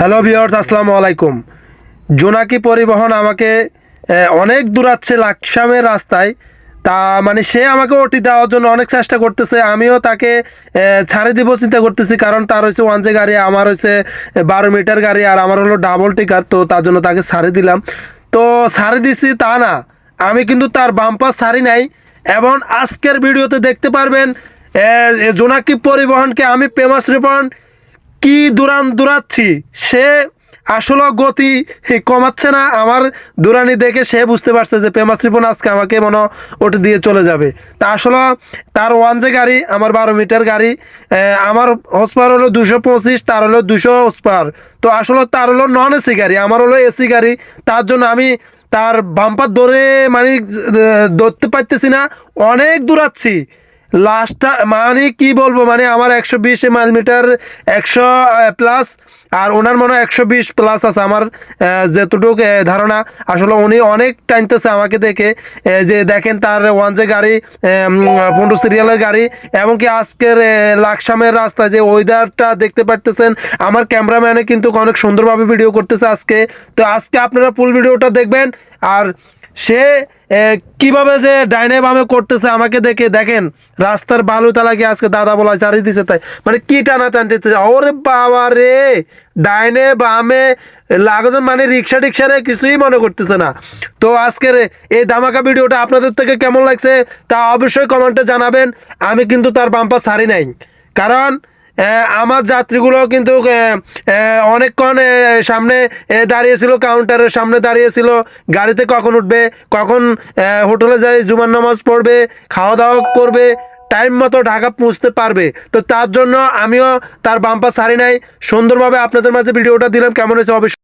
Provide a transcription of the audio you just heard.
Hello viewers আসসালামু আলাইকুম। জোনাকি পরিবহন আমাকে অনেক দূরাচ্ছে লাকসামের রাস্তায়। তা মানে সে আমাকে ওটি দেওয়ার জন্য অনেক চেষ্টা করতেছে, আমিও তাকে ছাড়ে দিব চিন্তা করতেছি, কারণ তার হচ্ছে ওয়ান জে গাড়ি, আমার হচ্ছে বারো মিটার গাড়ি, আর আমার হলো ডাবল টিকার তো তার জন্য তাকে ছাড়ে দিলাম। তো ছাড়ে দিছি তা না, আমি কিন্তু তার বাম্পার ছাড়ি নাই। এবং আজকের ভিডিওতে দেখতে পারবেন জোনাকি পরিবহনকে আমি পেমাস রিপন কি দূরান দূরাচ্ছি? সে আসলে গতি কমাচ্ছে না। আমার দূরানি দেখে সে বুঝতে পারছে যে পেমাস রিপন আজকে আমাকে মনে ওটা দিয়ে চলে যাবে। তা আসলে তার ওয়ান যে গাড়ি, আমার বারো মিটার গাড়ি আমার হসপার হলো দুশো পঁচিশ, তার হলো দুশো হসপার তো আসলে তার হলো নন এসি গাড়ি, আমার হলো এসি গাড়ি। তার জন্য আমি তার বাম্পার ধরে মানে ধরতে পারতেছি না। অনেক দূরাচ্ছি। লাস্টটা মানে কি বলব? মানে আমার একশো বিশ মাইল মিটার একশো প্লাস আর ওনার মনে হয় একশো বিশ প্লাস আছে। আমার যেতটুকু ধারণা, আসলে উনি অনেক টাইনতেছে আমাকে দেখে। যে দেখেন তার ওয়ান যে গাড়ি পনেরো সিরিয়ালের গাড়ি এমনকি আজকের লাকসামের রাস্তা, যে ওয়েদারটা দেখতে পারতেছেন, আমার ক্যামেরাম্যানে কিন্তু অনেক সুন্দরভাবে ভিডিও করতেছে আজকে। তো আজকে আপনারা ফুল ভিডিওটা দেখবেন। আর সে কীভাবে যে ডাইনে বামে করতেছে আমাকে দেখে দেখেন, রাস্তার বালু তালাকে আজকে দাদা বলা চারি দিছে তাই। মানে কি টানা টানতেছে ওরে বাবা রে! ডাইনে, বামে, লাগজন মানে রিক্সা টিক্সা রে কিছুই মনে করতেছে না। তো আজকের এই ধামাকা ভিডিওটা আপনাদের থেকে কেমন লাগছে তা অবশ্যই কমেন্টে জানাবেন। আমি কিন্তু তার বাম্পা ছাড়ি নাই। কারণ আমার যাত্রীগুলো কিন্তু অনেকক্ষণ সামনে দাঁড়িয়েছিল কাউন্টারের সামনে দাঁড়িয়েছিল। গাড়িতে কখন উঠবে, কখন হোটেলে যাই জুমার নামাজ পড়বে খাওয়া দাওয়া করবে টাইম মতো ঢাকা পৌঁছতে পারবে। তো তার জন্য আমিও তার বাম্পা সারি নাই। সুন্দরভাবে আপনাদের মাঝে ভিডিওটা দিলাম। কেমন হয়েছে অবশ্যই